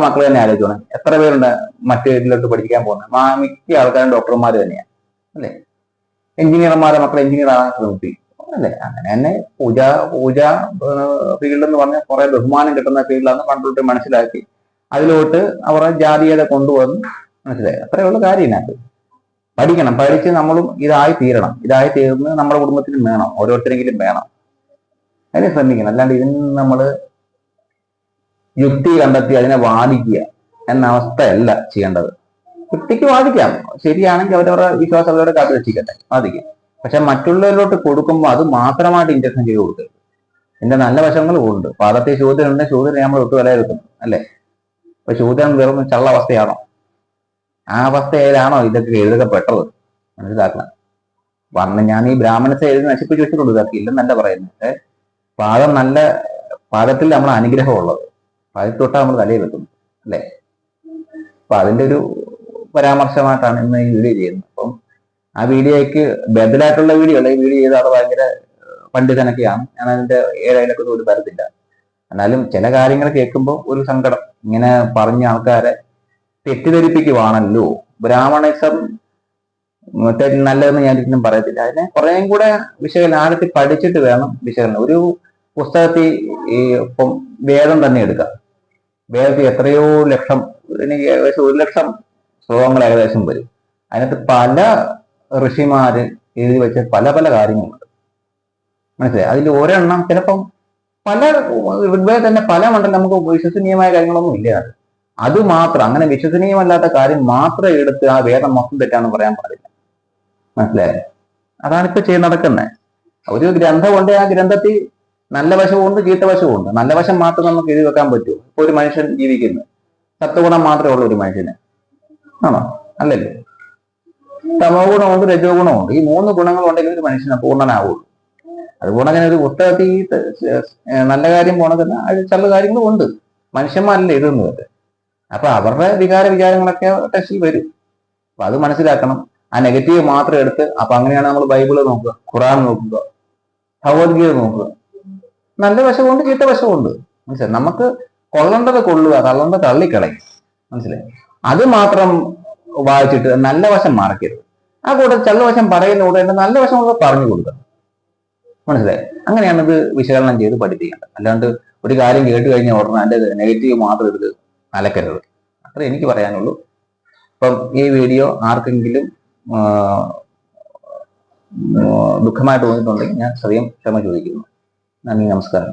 മക്കൾ തന്നെ ആലോചിക്കണം എത്ര പേരുണ്ട് മറ്റു ഇതിലോട്ട് പഠിക്കാൻ പോകുന്നത്? മാമിക്ക് ആൾക്കാരും ഡോക്ടർമാർ തന്നെയാണ് അല്ലേ? എഞ്ചിനീയർമാരെ മക്കൾ എഞ്ചിനീയർ ആകാൻ ശ്രമിപ്പിക്കും അല്ലേ? അങ്ങനെ തന്നെ പൂജ പൂജ ഫീൽഡ് എന്ന് പറഞ്ഞാൽ കുറെ ബഹുമാനം കിട്ടുന്ന ഫീൽഡാണ് പണ്ടോട്ട് മനസ്സിലാക്കി. അതിലോട്ട് അവരുടെ ജാതീയത കൊണ്ടുവന്ന് മനസ്സിലായി. അത്രേ ഉള്ള കാര്യം പഠിക്കണം. പഠിച്ച് നമ്മളും ഇതായി തീരണം. ഇതായി തീർന്ന് നമ്മുടെ കുടുംബത്തിനും വേണം. ഓരോരുത്തരെങ്കിലും വേണം. അതിനെ ശ്രമിക്കണം. അല്ലാണ്ട് ഇതിന് നമ്മൾ യുക്തി കണ്ടെത്തി അതിനെ വാദിക്കുക എന്ന അവസ്ഥയല്ല ചെയ്യേണ്ടത്. യുക്തിക്ക് വാദിക്കാം. ശരിയാണെങ്കിൽ അവരവരുടെ വിശ്വാസം അവരുടെ കാത്തു രക്ഷിക്കട്ടെ വാദിക്കാം. പക്ഷെ മറ്റുള്ളവരിലോട്ട് കൊടുക്കുമ്പോൾ അത് മാത്രമായിട്ട് ഇൻജക്ഷൻ ചെയ്ത് കൊടുക്കരുത്. എന്റെ നല്ല വശങ്ങളും ഉണ്ട്. പാദത്തെ ശൂദ്രനുണ്ട് ശൂദ്രനെ നമ്മൾ ഒട്ടു വിലയിരുത്തുന്നു അല്ലെ? അപ്പൊ ശൂദ്രൻ വെറും ചള്ള അവസ്ഥയാണോ? ആ അവസ്ഥയിലാണോ ഇതൊക്കെ എഴുതപ്പെട്ടത്? മനസ്സിലാക്കണം. വന്ന് ഞാൻ ഈ ബ്രാഹ്മണത്തെ എഴുതി നശിപ്പിച്ച് വെച്ചിട്ടുണ്ട്. ഇതൊക്കെ ഇല്ലെന്നല്ല പറയുന്നത്. പാദം നല്ല പാദത്തിൽ നമ്മൾ അനുഗ്രഹമുള്ളത്. പാദത്തിൽ തൊട്ടാ നമ്മൾ തലയിൽ വെക്കുന്നത് അല്ലേ? അപ്പൊ അതിന്റെ ഒരു പരാമർശമായിട്ടാണ് ഇന്ന് ഈ വീഡിയോ ചെയ്യുന്നത്. അപ്പം ആ വീഡിയോയ്ക്ക് ബദലായിട്ടുള്ള വീഡിയോ അല്ല ഈ വീഡിയോ ചെയ്ത ആൾ ഭയങ്കര പണ്ഡിതനൊക്കെയാണ്. ഞാൻ അതിന്റെ ഏഴയിലൊക്കെ ഒരു തരത്തില്ല. എന്നാലും ചില കാര്യങ്ങൾ കേൾക്കുമ്പോൾ ഒരു സങ്കടം. ഇങ്ങനെ പറഞ്ഞ ആൾക്കാരെ തെറ്റിദ്ധരിപ്പിക്കുവാണല്ലോ. ബ്രാഹ്മണിസം നല്ലതെന്ന് ഞാൻ ഒരിക്കലും പറയത്തില്ല. അതിനെ കുറേയും കൂടെ വിശകലനം ആഴത്തിൽ പഠിച്ചിട്ട് വേണം വിശകലനം. ഒരു പുസ്തകത്തിൽ ഈ ഇപ്പം വേദം തന്നെ എടുക്കാം. വേദത്തിൽ എത്രയോ ലക്ഷം എനിക്ക് ഏകദേശം ഒരു ലക്ഷം ശ്ലോകങ്ങൾ ഏകദേശം വരും. അതിനകത്ത് പല ഋഷിമാർ എഴുതി വെച്ച പല പല കാര്യങ്ങളുണ്ട്. മനസ്സിലായി? അതിൽ ഒരെണ്ണം ചിലപ്പം പല ഋഗ്വേദം തന്നെ പല മണ്ഡലം നമുക്ക് വിശ്വസനീയമായ കാര്യങ്ങളൊന്നും ഇല്ല അത്. മാത്രം അങ്ങനെ വിശ്വസനീയമല്ലാത്ത കാര്യം മാത്രം എടുത്ത് ആ വേദം മൊത്തം തെറ്റാന്ന് പറയാൻ പാടില്ല. മനസ്സിലായോ? അതാണ് ഇപ്പൊ ചെയ്ത് നടക്കുന്നത് ഒരു ഗ്രന്ഥമുണ്ട് ആ ഗ്രന്ഥത്തിൽ നല്ല വശമുണ്ട് ചീത്ത വശമുണ്ട് നല്ല വശം മാത്രം നമുക്ക് എഴുതി വെക്കാൻ പറ്റൂ ഇപ്പൊ ഒരു മനുഷ്യൻ ജീവിക്കുന്നു. സത്വഗുണം മാത്രമേ ഉള്ളൂ ഒരു മനുഷ്യന്. ആണോ? അല്ലല്ലോ. തമോ ഗുണമുണ്ട് രജോ ഗുണമുണ്ട് ഈ മൂന്ന് ഗുണങ്ങൾ ഉണ്ടെങ്കിൽ ഒരു മനുഷ്യനെ പൂർണനാവുള്ളൂ. അതുപോലെ അങ്ങനെ ഒരു പുസ്തകത്തിൽ നല്ല കാര്യം പോണതെന്ന് ചില കാര്യങ്ങളും ഉണ്ട്. മനുഷ്യന്മാരല്ലേ എഴുതുന്നത്? അപ്പൊ അവരുടെ വികാര വിചാരങ്ങളൊക്കെ ടെസ്റ്റിൽ വരും. അപ്പൊ അത് മനസ്സിലാക്കണം. ആ നെഗറ്റീവ് മാത്രം എടുത്ത് അപ്പൊ അങ്ങനെയാണ് നമ്മൾ ബൈബിൾ നോക്കുക ഖുറാൻ നോക്കുക ഭഗവത്ഗീത നോക്കുക. നല്ല വശമുണ്ട് ചീത്ത വശമുണ്ട്. മനസ്സിലായി? നമുക്ക് കൊള്ളേണ്ടത് കൊള്ളുക തള്ളേണ്ടത് തള്ളിക്കളയും. മനസ്സിലായി? അത് മാത്രം വായിച്ചിട്ട് നല്ല വശം മറക്കരുത്. ആ കൂടെ ചള്ളവശം പറയുന്ന കൂടെ എന്റെ നല്ല വശം കൂടെ പറഞ്ഞു കൊടുക്കുക മനസ്സിലായി? അങ്ങനെയാണ് ഇത് വിശകലനം ചെയ്ത് പഠിപ്പിക്കേണ്ടത്. അല്ലാണ്ട് ഒരു കാര്യം കേട്ട് കഴിഞ്ഞാൽ ഉടനെ അതിന്റെ നെഗറ്റീവ് മാത്രം എടുത്ത് അലക്കരുത്. അത്രേ എനിക്ക് പറയാനുള്ളൂ. അപ്പം ഈ വീഡിയോ ആർക്കെങ്കിലും ദുഃഖമായിട്ട് തോന്നിയിട്ടുണ്ടെങ്കിൽ ഞാൻ സ്വയം ക്ഷമ ചോദിക്കുന്നു. നന്ദി നമസ്കാരം.